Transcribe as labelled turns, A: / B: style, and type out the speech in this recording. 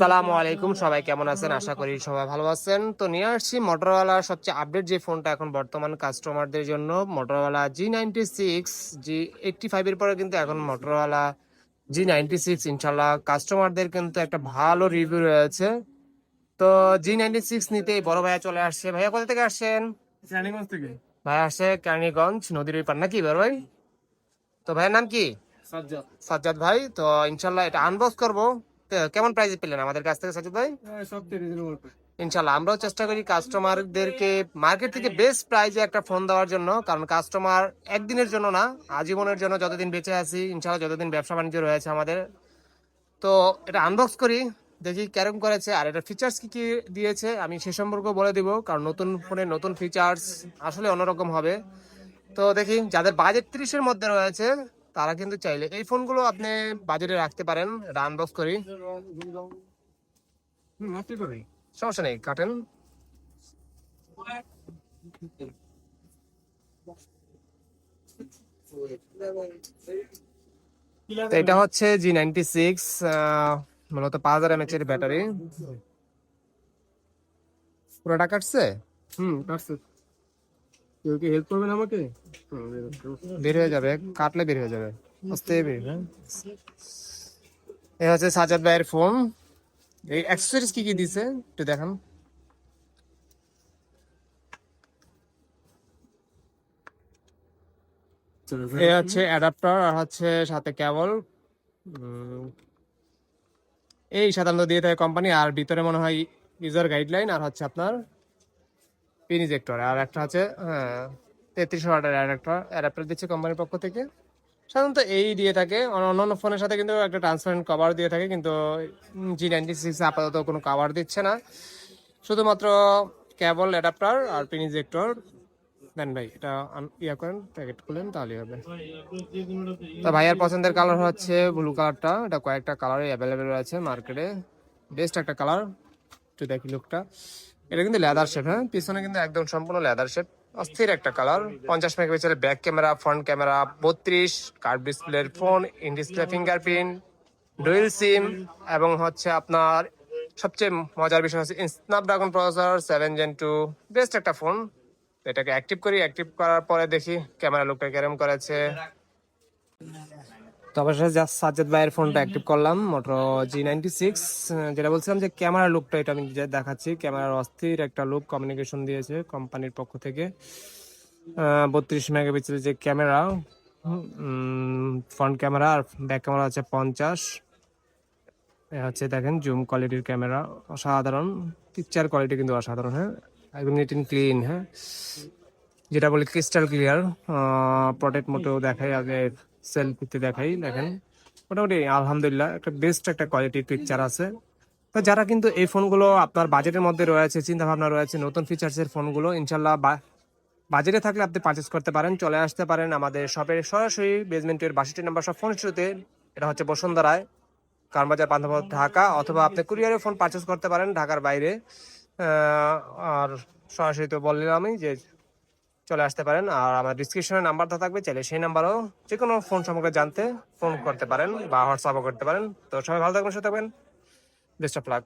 A: সালামু আলাইকুম সবাই কেমন আছেন? আশা করি সবাই ভালো আছেন। তো নিয়ে আসছি মোটরওয়ালার সবচেয়ে আপডেট যে ফোনটা এখন বর্তমান কাস্টমারদের জন্য Motorola G ninety six G eighty ফাইভের পরে কিন্তু এখন মোটরওয়ালা জি নাইনটি সিক্স ইনশাল্লাহ কাস্টমারদের কিন্তু একটা ভালো রিভিউ রয়েছে। তো জি নাইনটি সিক্স নিতে বড় ভাইয়া চলে আসছে। ভাইয়া কোথা থেকে আসছেন?
B: রানীগঞ্জ থেকে।
A: ভাইয়া আসছে কেরানীগঞ্জ নদীর ওই পার নাকি বড় ভাই? তো ভাইয়ের নাম কি?
B: সাজ্জাদ।
A: ভাই তো ইনশাল্লাহ এটা আনবক্স করব। কেমন প্রাইস পেলেন আমাদের কাছ থেকে সাজ্জাদ ভাই? ইনশাল্লাহ আমরাও চেষ্টা করি কাস্টমারদেরকে মার্কেট থেকে বেস্ট প্রাইজে একটা ফোন দেওয়ার জন্য কারণ কাস্টমার একদিনের জন্য না আজীবনের জন্য যতদিন বেঁচে আছি ইনশাল্লাহ যতদিন ব্যবসা বাণিজ্য রয়েছে আমাদের। তো এটা আনবক্স করি দেখি কেরম করেছে আর এটা ফিচার্স কি কি দিয়েছে আমি সে সম্পর্কে বলে দিব কারণ নতুন ফোনে নতুন ফিচার্স আসলে অন্যরকম হবে। তো দেখি যাদের বাজেট ত্রিশের মধ্যে রয়েছে তারা কিন্তু চাইলে এই ফোনগুলো আপনি বাজেটে রাখতে পারেন
B: হুম আপনি করে
A: সমস্যা নেই কাটেন। এটা হচ্ছে জি নাইনটি সিক্স মূলত পাঁচ হাজার এমএচ এর ব্যাটারি। পুরোটা কাটছে?
B: হুম কাটছে। কেউ কি হেল্প করবেন আমাকে?
A: বের হয়ে যাবে কাটলে বের হয়ে যাবে। আস্তে বের এ হচ্ছে সাজাদ ভাইয়ের ফোন এই অ্যাক্সেসরিজ কি কি দিছে? একটু দেখান। এ হচ্ছে অ্যাডাপ্টার আর হচ্ছে সাথে কেবল এই সাধারণত দিয়ে থাকে কোম্পানি আর ভিতরে মনে হয় ইউজার গাইডলাইন আর হচ্ছে আপনার পিন ইজেক্টর আর একটা হচ্ছে তেত্রিশ ওয়াটের অ্যাডাপ্টার অ্যাডাপ্টার দিচ্ছে কোম্পানির পক্ষ থেকে। সাধারণত এই দিয়ে থাকে, অন্য অন্য ফোনের সাথে কিন্তু একটা ট্রান্সপারেন্ট কভার দিয়ে থাকে, কিন্তু জি নাইনটি সিক্স আপাতত কোনো কভার দিচ্ছে না। শুধুমাত্র কেবল অ্যাডাপ্টার আর পিন ইজেক্টর দেন ভাই, এটা ইয়া করেন প্যাকেট খুলেন, তাহলেই হবে। তো ভাইয়ার পছন্দের কালার হচ্ছে ব্লু কালারটা এটা কয়েকটা কালারে অ্যাভেলেবেল রয়েছে মার্কেটে বেস্ট একটা কালার একটু দেখি লুকটা এটা কিন্তু লেদার শেপ হ্যাঁ? পিছনে কিন্তু একদম সম্পূর্ণ লেদার শেপ অস্থির একটা কালার পঞ্চাশ মেগাপিক্সেলের ব্যাক ক্যামেরা ফ্রন্ট ক্যামেরা বত্রিশ কার্ভ ডিসপ্লের phone in display fingerprint dual SIM এবং হচ্ছে আপনার সবচেয়ে মজার বিষয় হচ্ছে Snapdragon processor seven Gen two best একটা ফোন এটাকে অ্যাক্টিভ করি অ্যাক্টিভ করার পরে দেখি ক্যামেরা লুকটা কেরম করেছে। তো অবশ্যই জাস্ট সাজ্জাদ ভাইয়ের ফোনটা অ্যাক্টিভ করলাম মোটর জি নাইনটি সিক্স যেটা বলছিলাম যে ক্যামেরা লুকটা এটা আমি দেখাচ্ছি ক্যামেরার অস্থির একটা লুক কমিউনিকেশন দিয়েছে কোম্পানির পক্ষ থেকে। বত্রিশ মেগাপিক্সেল যে ক্যামেরা ফ্রন্ট ক্যামেরা আর ব্যাক ক্যামেরা হচ্ছে পঞ্চাশ। হচ্ছে দেখেন জুম কোয়ালিটির ক্যামেরা অসাধারণ। পিকচার কোয়ালিটি কিন্তু অসাধারণ হ্যাঁ? একদম নিট অ্যান্ড ক্লিন হ্যাঁ? যেটা বলি ক্রিস্টাল ক্লিয়ার প্রোটেক্ট মোটেও দেখাই আগে সেলফিতে দেখাই, দেখেন। মোটামুটি আলহামদুলিল্লাহ, একটা বেস্ট একটা কোয়ালিটির পিকচার আছে। তো যারা কিন্তু এই ফোনগুলো আপনার বাজেটের মধ্যে রয়েছে চিন্তা ভাবনা রয়েছে, নতুন ফিচার্সের ফোনগুলো ইনশাল্লাহ বাজেটে থাকলে আপনি পারচেস করতে পারেন, চলে আসতে পারেন আমাদের শপের সরাসরি বেজমেন্টের বাষট্টি নাম্বার সব ফোন শুরুতে। এটা হচ্ছে বসুন্ধরায় কারবাজার বান্ধব ঢাকা, অথবা আপনি কুরিয়ারে ফোন পারচেস করতে পারেন ঢাকার বাইরে। আর সরাসরি তো বললাম আমি যে চলে আসতে পারেন। আর আমার ডিসক্রিপশনে নাম্বারটা থাকবে, চাইলে সেই নাম্বারও যে কোনো ফোন সম্পর্কে জানতে ফোন করতে পারেন বা হোয়াটসঅ্যাপও করতে পারেন। তো সবাই ভালো থাকবেন, সুস্থ থাকবেন। Best of luck